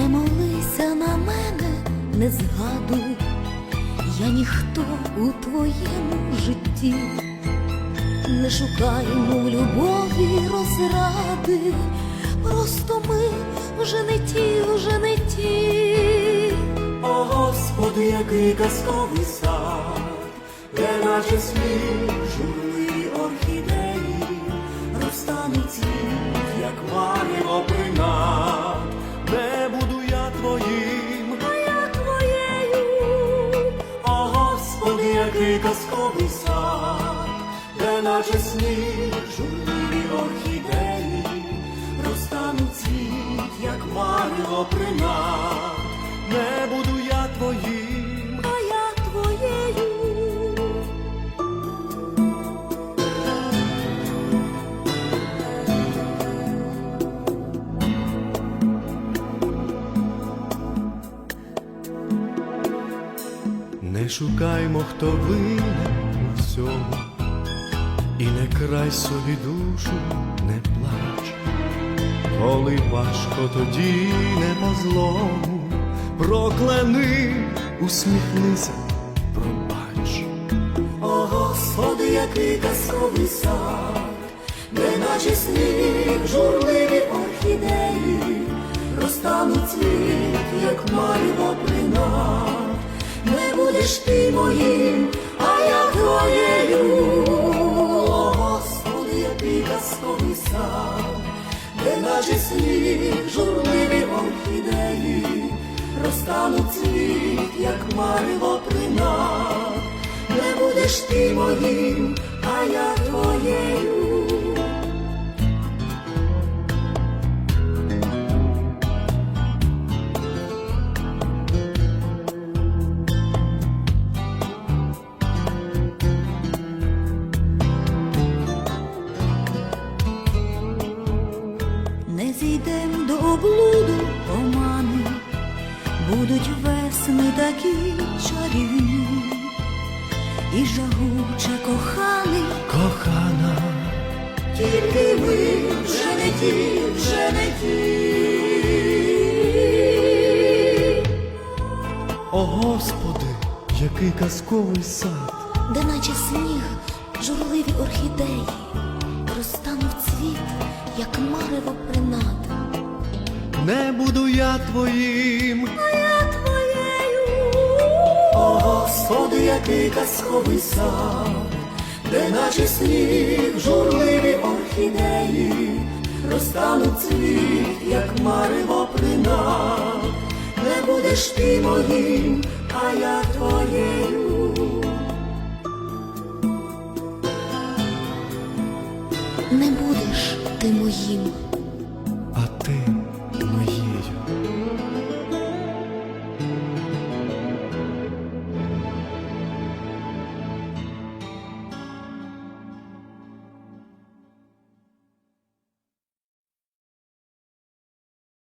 Не молися на мене, не згадуй, я ніхто у твоєму житті, не шукаймо в любові розради, просто ми вже не ті, вже не ті. О Господи, який казковий сад, де наче сміх журливі орхідеї, розтануть Який казковий сад, де наче сніг журливі орхідеї, розтануть цвіт, як марево принад, шукаймо, хто винен у всьому, і не край собі душу, не плач, коли важко, тоді не по злому, прокляни, усміхнися, пробач. О Господи, який казковий сад, де наче сніг журливі орхідеї, розтануть цвіт, як марево принад. Не ти моїм, а я твоєю. О, Господи, який казковий сад, де наче сніг журливі орхідеї, розтануть цвіт, як марево принад. Не будеш ти моїм, а я твоєю. Не до облуду омани, будуть весни такі чарівні, і жагуче коханий, Кохана, тільки ми вже не ті, вже не ті. о Господи, який казковий сад. де наче сніг, журливі орхідеї, розтанув цвіт, як марево принад. Не буду я твоїм, А я твоєю. О, Господи, який казковий сад, де наче сніг журливі орхідеї, розтануть цвіт, як марево принад. Не будеш ти моїм, а я твоєю. Не будеш ти моїм,